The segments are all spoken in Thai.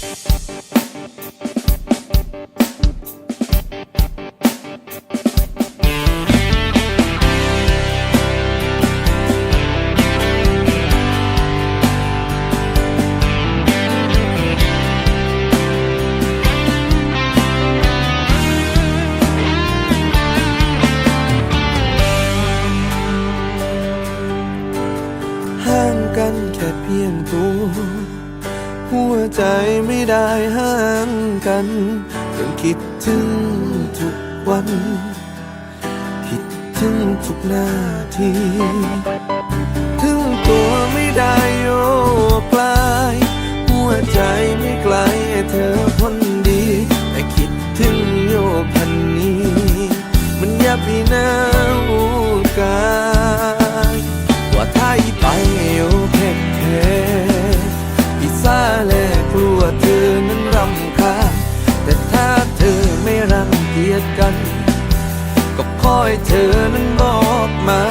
ห่างกันแค่เพียงตัว หัวใจไม่ได้ห่างกันยังคิดถึงทุกวัน คิดถึงทุกนาที ถึงตัวไม่ได้โยกปลาย หัวใจไม่ไกลเธอคนดี แต่คิดถึงโยพันนี้ มันยับพี่นา กัน ก็คอยเธอนั้นบอกมา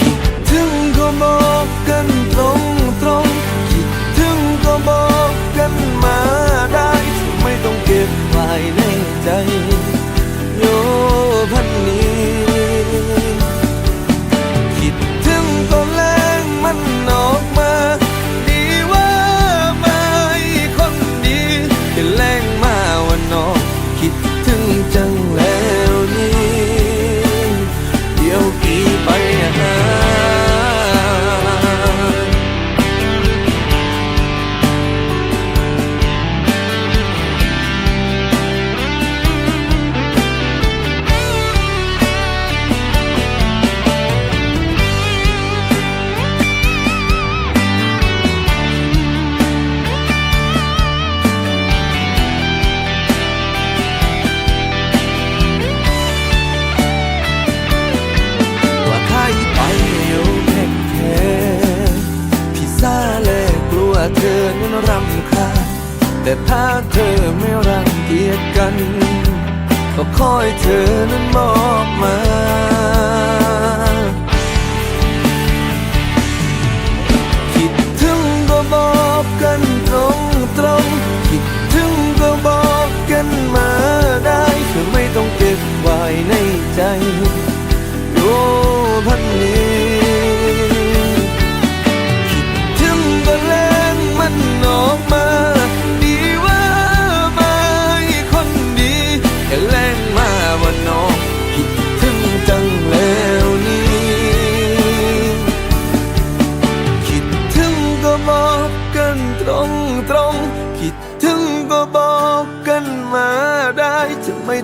คิดถึงก็บอกกันตรงตรงคิดถึงก็บอก กลัวเธอนั้นรำคาญแต่ถ้าเธอไม่รังเกียจกัน ก็คอยเธอนั้นมอง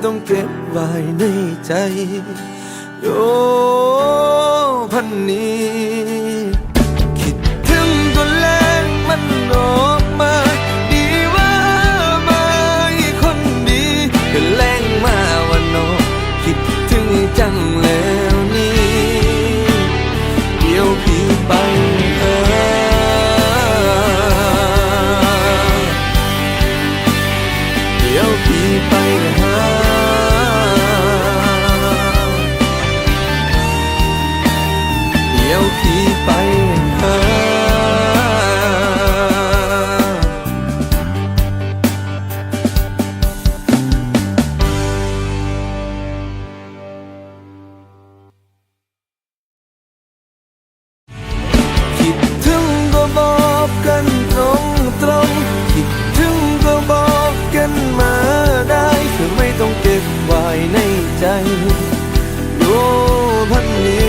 ต้องเก็บไว้ในใจ โยพันนี้ กันตรงตรงคิดถึงก็บอกกันมาได้เธอไม่ต้องเก็บไว้ในใจโยพันนี้